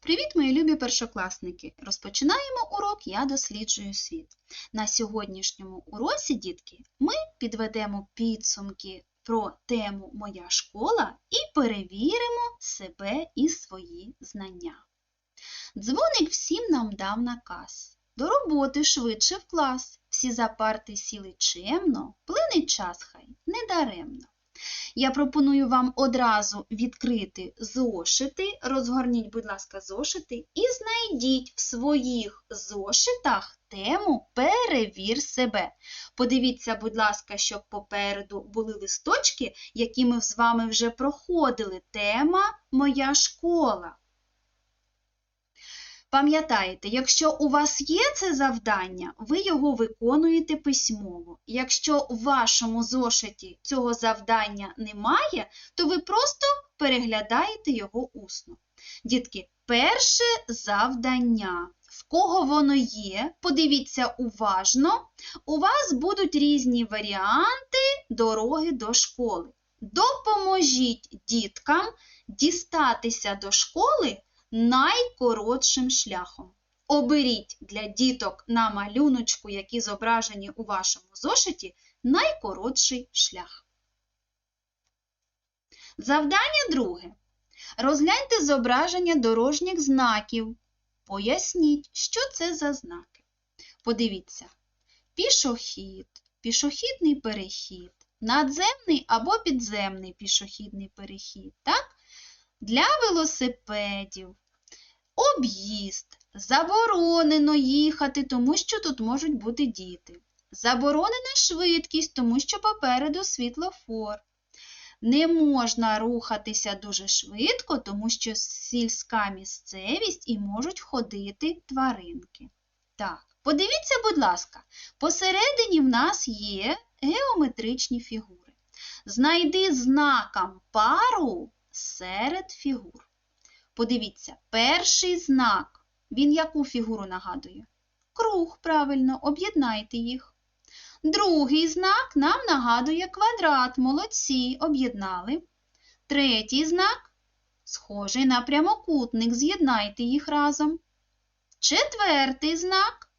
Привіт, мої любі першокласники! Розпочинаємо урок Я досліджую світ. На сьогоднішньому уроці, дітки, ми підведемо підсумки про тему Моя школа і перевіримо себе і свої знання. Дзвоник всім нам дав наказ. До роботи швидше в клас. Всі за парти сіли чемно, плинить час хай недаремно. Я пропоную вам одразу відкрити зошити. Розгорніть, будь ласка, зошити і знайдіть в своїх зошитах тему Перевір себе. Подивіться, будь ласка, щоб попереду були листочки, які ми з вами вже проходили. Тема Моя школа. Пам'ятаєте, якщо у вас є це завдання, ви його виконуєте письмово. Якщо у вашому зошиті цього завдання немає, то ви просто переглядаєте його усно. Дітки, перше завдання. В кого воно є, подивіться уважно, у вас будуть різні варіанти дороги до школи. Допоможіть діткам дістатися до школи найкоротшим шляхом. Оберіть для діток на малюночку, які зображені у вашому зошиті, найкоротший шлях. Завдання друге. Розгляньте зображення дорожніх знаків. Поясніть, що це за знаки. Подивіться: пішохід, пішохідний перехід, надземний або підземний пішохідний перехід. так? Для велосипедів, об'їзд, заборонено їхати, тому що тут можуть бути діти. Заборонена швидкість, тому що попереду світлофор. Не можна рухатися дуже швидко, тому що сільська місцевість і можуть ходити тваринки. Так, подивіться, будь ласка, посередині в нас є геометричні фігури. Знайди знаком пару серед фігур. Подивіться, перший знак. Він яку фігуру нагадує? Круг, правильно, об'єднайте їх. Другий знак нам нагадує квадрат. Молодці, об'єднали. Третій знак схожий на прямокутник. З'єднайте їх разом. Четвертий знак.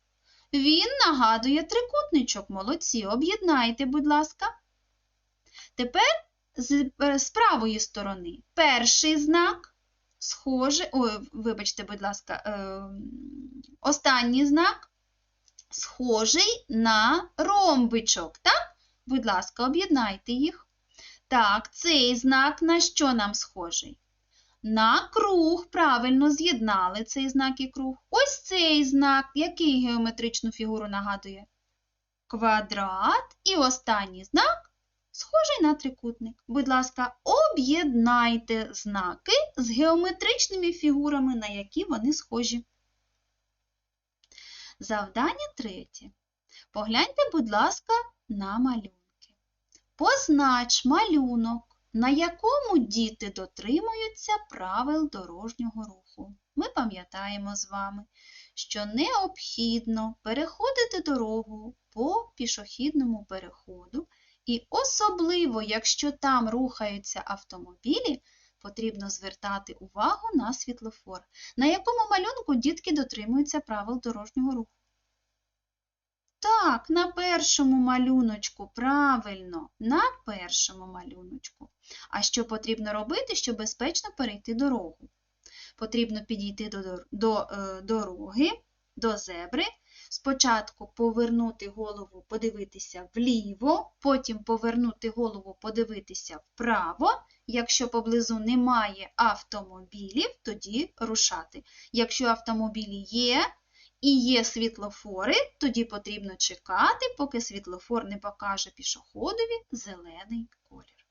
Він нагадує трикутничок. Молодці, об'єднайте, будь ласка. Тепер з, е, з правої сторони. Перший знак схожий, ой, вибачте, будь ласка, е, останній знак схожий на ромбичок. Так? Будь ласка, об'єднайте їх. Так, цей знак на що нам схожий? На круг, правильно з'єднали цей знак і круг. Ось цей знак, який геометричну фігуру нагадує? Квадрат. І останній знак схожий на трикутник. Будь ласка, об'єднайте знаки з геометричними фігурами, на які вони схожі. Завдання третє. Погляньте, будь ласка, на малюнки. Познач малюнок, на якому діти дотримуються правил дорожнього руху. Ми пам'ятаємо з вами, що необхідно переходити дорогу по пішохідному переходу і особливо, якщо там рухаються автомобілі, потрібно звертати увагу на світлофор, на якому малюнку дітки дотримуються правил дорожнього руху. Так, на першому малюночку, правильно, на першому малюночку. А що потрібно робити, щоб безпечно перейти дорогу? Потрібно підійти до, е, дороги, до зебри, Спочатку повернути голову, подивитися вліво, потім повернути голову, подивитися вправо. Якщо поблизу немає автомобілів, тоді рушати. Якщо автомобілі є і є світлофори, тоді потрібно чекати, поки світлофор не покаже пішоходові зелений колір.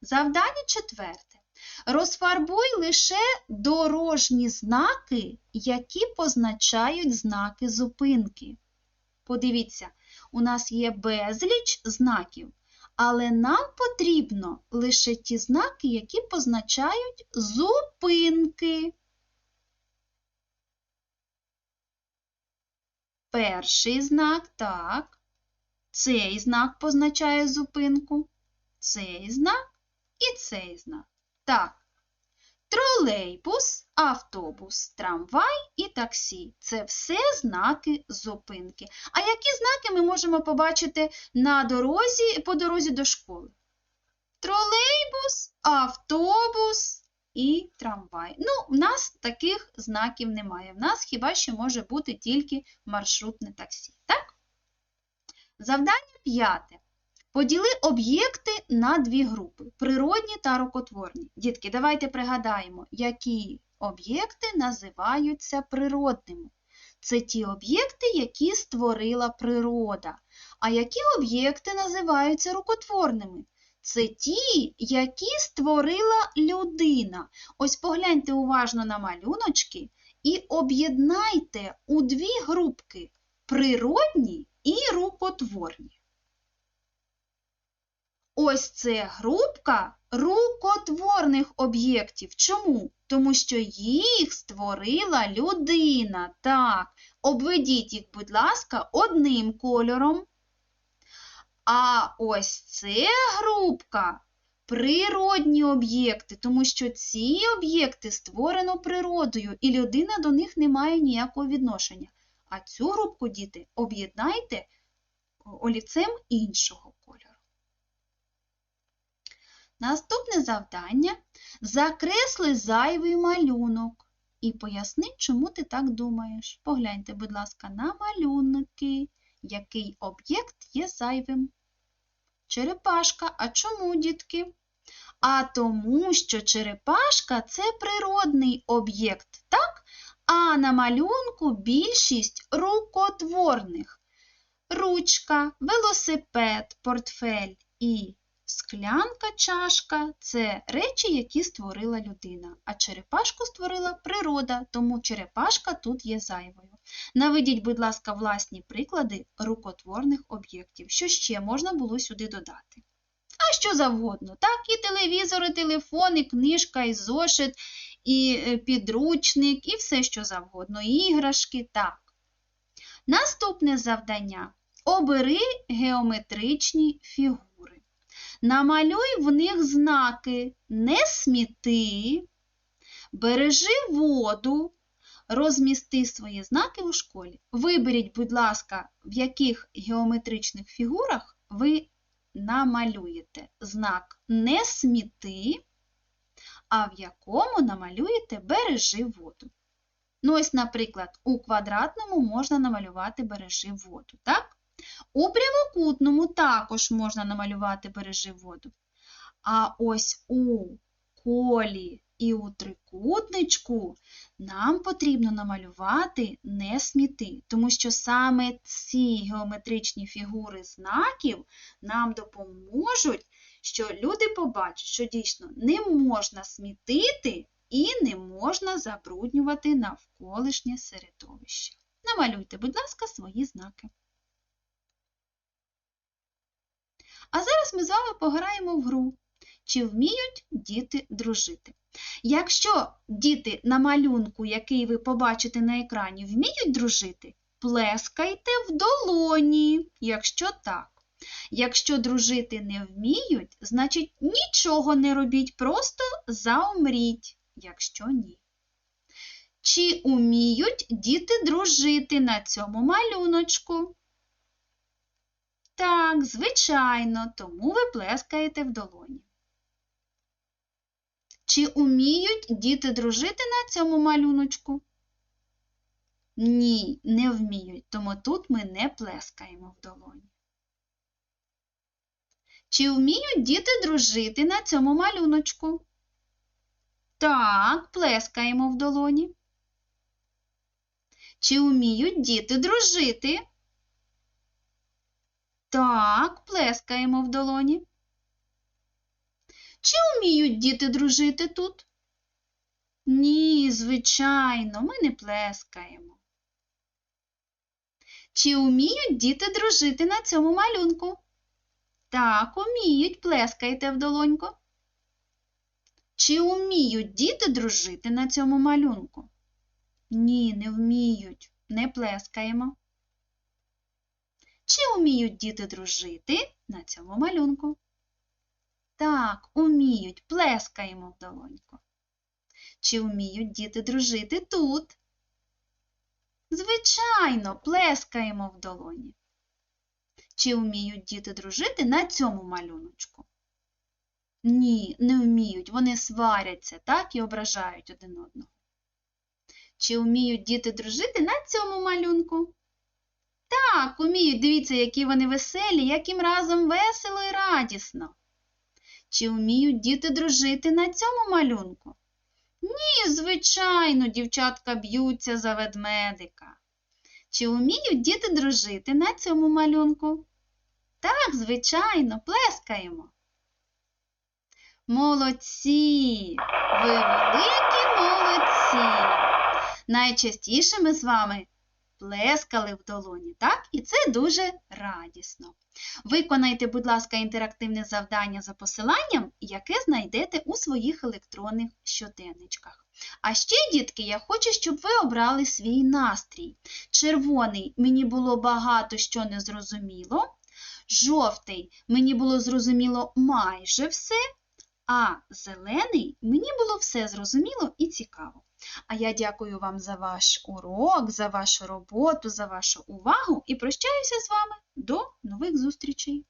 Завдання четверте. Розфарбуй лише дорожні знаки, які позначають знаки зупинки. Подивіться, у нас є безліч знаків, але нам потрібно лише ті знаки, які позначають зупинки. Перший знак, так. Цей знак позначає зупинку, цей знак і цей знак. Так. Тролейбус, автобус, трамвай і таксі це все знаки зупинки. А які знаки ми можемо побачити на дорозі по дорозі до школи? Тролейбус, автобус і трамвай. Ну, в нас таких знаків немає. В нас хіба що може бути тільки маршрутне таксі. Так? Завдання п'яте. Поділи об'єкти на дві групи природні та рукотворні. Дітки, давайте пригадаємо, які об'єкти називаються природними. Це ті об'єкти, які створила природа. А які об'єкти називаються рукотворними? Це ті, які створила людина. Ось погляньте уважно на малюночки і об'єднайте у дві групки природні і рукотворні. Ось це групка рукотворних об'єктів. Чому? Тому що їх створила людина. Так, обведіть їх, будь ласка, одним кольором. А ось це групка природні об'єкти, тому що ці об'єкти створено природою, і людина до них не має ніякого відношення. А цю групку, діти, об'єднайте олівцем іншого. Наступне завдання закресли зайвий малюнок і поясни, чому ти так думаєш. Погляньте, будь ласка, на малюнки, який об'єкт є зайвим. Черепашка. А чому, дітки? А тому, що черепашка це природний об'єкт, так? А на малюнку більшість рукотворних. Ручка, велосипед, портфель і Склянка, чашка це речі, які створила людина, а черепашку створила природа, тому черепашка тут є зайвою. Наведіть, будь ласка, власні приклади рукотворних об'єктів. Що ще можна було сюди додати? А що завгодно, так, і телевізор, і телефон, і книжка, і зошит, і е, підручник, і все, що завгодно, і іграшки, так. Наступне завдання обери геометричні фігури. Намалюй в них знаки не сміти, бережи воду, розмісти свої знаки у школі. Виберіть, будь ласка, в яких геометричних фігурах ви намалюєте знак не сміти, а в якому намалюєте бережи воду. Ну, ось, наприклад, у квадратному можна намалювати бережи воду, так? У прямокутному також можна намалювати бережи воду. А ось у колі і у трикутничку нам потрібно намалювати не сміти, тому що саме ці геометричні фігури знаків нам допоможуть, що люди побачать, що дійсно не можна смітити і не можна забруднювати навколишнє середовище. Намалюйте, будь ласка, свої знаки. А зараз ми з вами пограємо в гру. Чи вміють діти дружити? Якщо діти на малюнку, який ви побачите на екрані, вміють дружити, плескайте в долоні, якщо так. Якщо дружити не вміють, значить нічого не робіть, просто заумріть, якщо ні. Чи уміють діти дружити на цьому малюночку? Так, звичайно, тому ви плескаєте в долоні. Чи уміють діти дружити на цьому малюночку? Ні, не вміють, тому тут ми не плескаємо в долоні. Чи вміють діти дружити на цьому малюночку? Так, плескаємо в долоні. Чи вміють діти дружити? Так, плескаємо в долоні. Чи вміють діти дружити тут? Ні, звичайно, ми не плескаємо. Чи вміють діти дружити на цьому малюнку? Так, уміють, плескайте в долоньку. Чи вміють діти дружити на цьому малюнку? Ні, не вміють, не плескаємо. Чи вміють діти дружити на цьому малюнку? Так, уміють, плескаємо в долоньку. Чи вміють діти дружити тут? Звичайно, плескаємо в долоні. Чи вміють діти дружити на цьому малюночку? Ні, не вміють. Вони сваряться, так, і ображають один одного. Чи вміють діти дружити на цьому малюнку? Так, уміють. Дивіться, які вони веселі, як їм разом весело і радісно. Чи вміють діти дружити на цьому малюнку? Ні, звичайно, дівчатка б'ються за ведмедика. Чи вміють діти дружити на цьому малюнку? Так, звичайно, плескаємо. Молодці! Ви великі молодці! Найчастіше ми з вами плескали в долоні, так? І це дуже радісно. Виконайте, будь ласка, інтерактивне завдання за посиланням, яке знайдете у своїх електронних щоденничках. А ще, дітки, я хочу, щоб ви обрали свій настрій. Червоний мені було багато що не зрозуміло. Жовтий мені було зрозуміло майже все. А зелений мені було все зрозуміло і цікаво. А я дякую вам за ваш урок, за вашу роботу, за вашу увагу і прощаюся з вами до нових зустрічей!